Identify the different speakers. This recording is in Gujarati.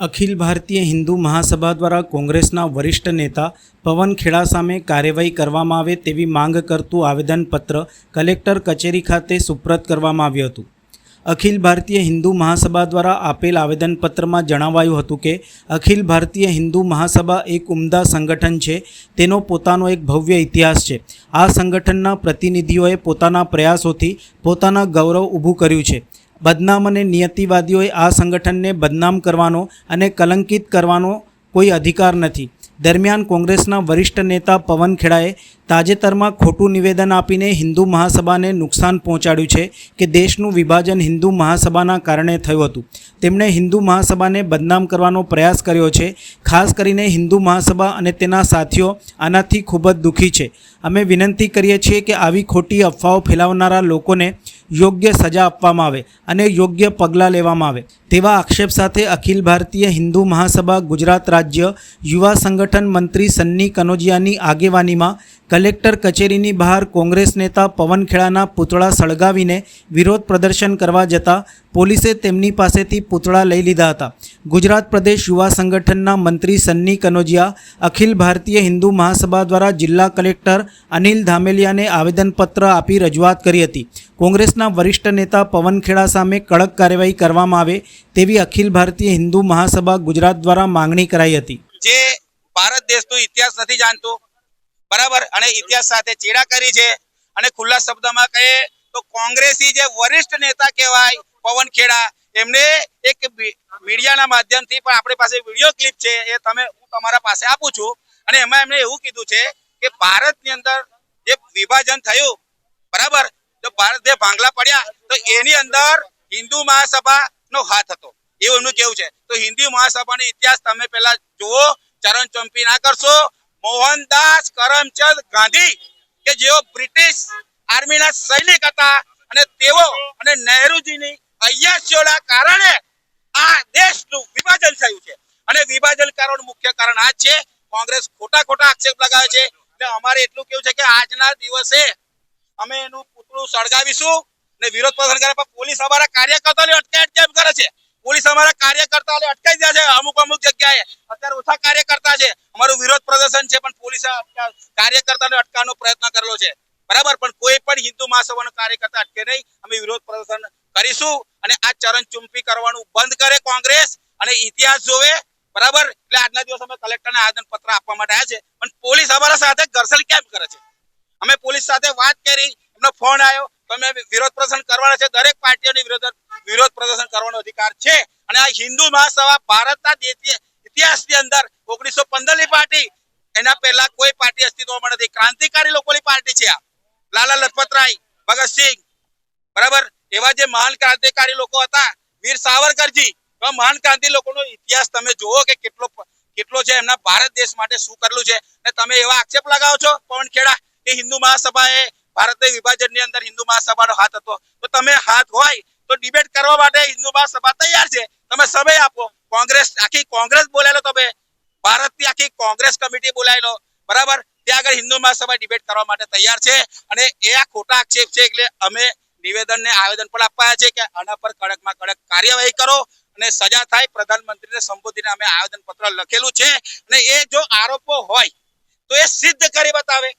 Speaker 1: અખિલ ભારતીય હિન્દુ મહાસભા દ્વારા કોંગ્રેસના વરિષ્ઠ નેતા પવન ખેડા સામે કાર્યવાહી કરવામાં આવે તેવી માંગ કરતું આવેદનપત્ર કલેક્ટર કચેરી ખાતે સુપ્રત કરવામાં આવ્યું હતું. અખિલ ભારતીય હિન્દુ મહાસભા દ્વારા આપેલ આવેદનપત્રમાં જણાવાયું હતું કે, અખિલ ભારતીય હિન્દુ મહાસભા એક ઉમદા સંગઠન છે, તેનો પોતાનો એક ભવ્ય ઇતિહાસ છે. આ સંગઠનના પ્રતિનિધિઓએ પોતાના પ્રયાસોથી પોતાના ગૌરવ ઊભું કર્યું છે. બદનામ અને નિયતિવાદીઓએ આ સંગઠનને બદનામ કરવાનો અને કલંકિત કરવાનો કોઈ અધિકાર નથી. દરમિયાન કોંગ્રેસના વરિષ્ઠ નેતા પવન ખેડાએ તાજેતરમાં ખોટું નિવેદન આપીને હિન્દુ મહાસભાને નુકસાન પહોંચાડ્યું છે કે દેશનું વિભાજન હિન્દુ મહાસભાના કારણે થયું હતું. તેમણે હિન્દુ મહાસભાને બદનામ કરવાનો પ્રયાસ કર્યો છે, ખાસ કરીને હિન્દુ મહાસભા અને તેના સાથીઓ આનાથી ખૂબ જ દુઃખી છે. અમે વિનંતી કરીએ છીએ કે આવી ખોટી અફવાઓ ફેલાવનારા લોકોને યોગ્ય સજા આપવામાં આવે અને યોગ્ય પગલાં લેવામાં આવે. તેવા આક્ષેપ સાથે અખિલ ભારતીય હિન્દુ મહાસભા ગુજરાત રાજ્ય યુવા સંગઠન મંત્રી સન્ની કનોજિયાની આગેવાનીમાં કલેક્ટર કચેરીની બહાર કોંગ્રેસ નેતા પવન ખેડાના પૂતળા સળગાવીને વિરોધ પ્રદર્શન કરવા જતાં પોલીસે તેમની પાસેથી પૂતળા લઈ લીધા હતા. ગુજરાત પ્રદેશ યુવા સંગઠનના મંત્રી સન્ની કનોજિયા, અખિલ ભારતીય હિન્દુ મહાસભા દ્વારા જિલ્લા કલેક્ટર અનિલ ધામેલિયાને આવેદનપત્ર આપી રજૂઆત કરી હતી. કોંગ્રેસના વરિષ્ઠ નેતા પવન ખેડા સામે કડક કાર્યવાહી કરવામાં આવે તેવી અખિલ ભારતીય હિન્દુ મહાસભા ગુજરાત દ્વારા માંગણી કરાઈ હતી.
Speaker 2: જે ભારત દેશનો ઇતિહાસ નથી જાણતો બરાબર? અને ઇતિહાસ સાથે ચેડા કરી છે. અને ખુલ્લા શબ્દમાં કહે તો કોંગ્રેસી જે વરિષ્ઠ નેતા કહેવાય, પવન ખેડા, એમને એક મીડિયાના માધ્યમથી પણ આપણી પાસે વીડિયો ક્લિપ છે, એ તમે, હું તમારા પાસે આપું છું. અને એમાં એમણે એવું કીધું છે કે ભારતની અંદર જે વિભાજન થયું, બરાબર? તો ભારત જે ભાંગલા પડ્યા, તો એની અંદર હિન્દુ મહાસભા નો હાથ હતો. એવું એમનું કેવું છે. તો હિન્દુ મહાસભાનો ઇતિહાસ તમે પેલા જુઓ, ચરણ ચંપી ના કરશો મોહનદાસ કરમચંદ ગાંધી કે જેઓ બ્રિટિશ આર્મીના સૈનિક હતા અને તેઓ અને નહેરુજીની અય્યાશીઓના કારણે આ દેશનું વિભાજન થયું છે. અને વિભાજન કરવાનું મુખ્ય કારણ આ છે, કોંગ્રેસ ખોટા ખોટા આક્ષેપ લગાવે છે. એટલે અમારે એટલું કેવું છે કે આજના દિવસે અમે એનું પૂતળું સળગાવીશું ને વિરોધ પ્રદર્શન કરે પણ પોલીસ અમારા કાર્યકર્તાઓને અટકાયત કેમ કરે છે? પોલીસ અમારા કાર્યકર્તાઓને અટકાઈ દે છે. અમુક અમુક જગ્યાએ અત્યારે ઓછા કાર્યકર્તા છે. અમારું વિરોધ પ્રદર્શન છે, પણ પોલીસે કાર્યકર્તાને અટકાવવાનો પ્રયત્ન કરેલો છે. બરાબર? પણ કોઈ પણ હિન્દુ મહાસભાનો કાર્યકર્તા અટકે નહીં. અમે વિરોધ પ્રદર્શન કરીશું અને આ ચરણ ચુંપી કરવાનું બંધ કરે કોંગ્રેસ અને ઇતિહાસ જોવે. બરાબર? એટલે આજના દિવસ અમે કલેક્ટરને આવેદન પત્ર આપવા માટે આવ્યા છે. પણ પોલીસ અમારા સાથે ઘર્ષણ કેમ કરે છે? અમે પોલીસ સાથે વાત કરી, એમનો ફોન આવ્યો. તો અમે વિરોધ પ્રદર્શન કરવાના છે, દરેક પાર્ટીઓની વિરોધ વિરોધ પ્રદર્શન કરવાનો અધિકાર છે. અને આ હિન્દુ મહાસભા ભારતના ઇતિહાસની અંદર ઓગણીસો ની પાર્ટી, એના પહેલા કોઈ પાર્ટી અસ્તિત્વમાં નથી. ક્રાંતિકારી લોકોની પાર્ટી છે આ. લાલા લજપતરાય ભગતસિંહ બરાબર? એવા જે મહાન ક્રાંતિકારી લોકો હતા, વીર સાવરકરજી મહાન ક્રાંતિ લોકોનો ઇતિહાસ તમે જુઓ કે કેટલો કેટલો છે એમના ભારત દેશ માટે શું કરેલું છે. અને તમે એવા આક્ષેપ લગાવો છો પવન ખેડા કે હિન્દુ મહાસભાએ ભારતીય વિભાજનની અંદર હિન્દુ મહાસભાનો હાથ હતો. તો તમે હાથ હોય તો ડિબેટ કરવા માટે હિન્દુ મહાસભા તૈયાર છે. તમે સમય આપો. કોંગ્રેસ, આખી કોંગ્રેસ બોલાયેલો તમે. ભારતની આખી કોંગ્રેસ કમિટી બોલાયેલો. બરાબર? ત્યાં આગળ હિન્દુ મહાસભા ડિબેટ કરવા માટે તૈયાર છે. અને એ આ ખોટા આક્ષેપ છે એટલે અમે નિવેદન ને આવેદન પણ આપ્યા છે કે આના પર કડકમાં કડક કાર્યવાહી કરો. અને સજા થાય પ્રધાનમંત્રીને સંબોધીને અમે આવેદન પત્ર લખેલું છે. અને એ જો આરોપો હોય તો એ સિદ્ધ કરી બતાવે.